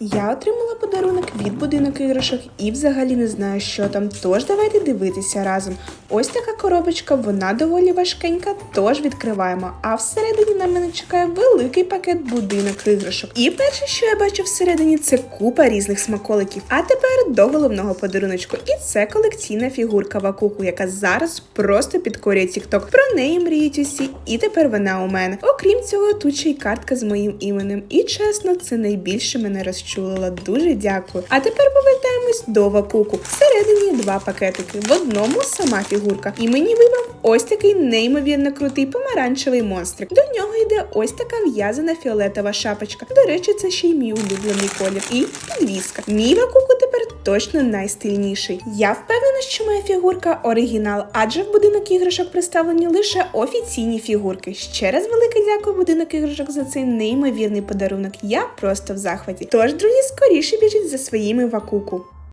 Я отримала подарунок від будинок іграшок і взагалі не знаю, що там. Тож давайте дивитися разом. Ось така коробочка, вона доволі важкенька, тож відкриваємо. А всередині на мене чекає великий пакет будинок іграшок. І перше, що я бачу всередині, це купа різних смаколиків. А тепер до головного подаруночку. І це колекційна фігурка Вакуку, яка зараз просто підкорює TikTok. Про неї мріють усі, і тепер вона у мене. Окрім цього, тут ще й картка з моїм іменем. І чесно, це найбільше мене розчулило. Дуже дякую. А тепер повертаємось до Вакуку. Всередині два пакетики. В одному сама фігурка. І мені випав ось такий неймовірно крутий помаранчевий монстрик. До нього йде ось така в'язана фіолетова шапочка. До речі, це ще й мій улюблений колір. І підвіска. Мій тепер точно найстильніший. Я впевнена, що моя фігурка оригінал, адже в будинок іграшок представлені лише офіційні фігурки. Ще раз велике дякую будинок іграшок за цей неймовірний подарунок. Я просто в захваті. Тож, друзі, скоріше біжіть за своїми вакуку.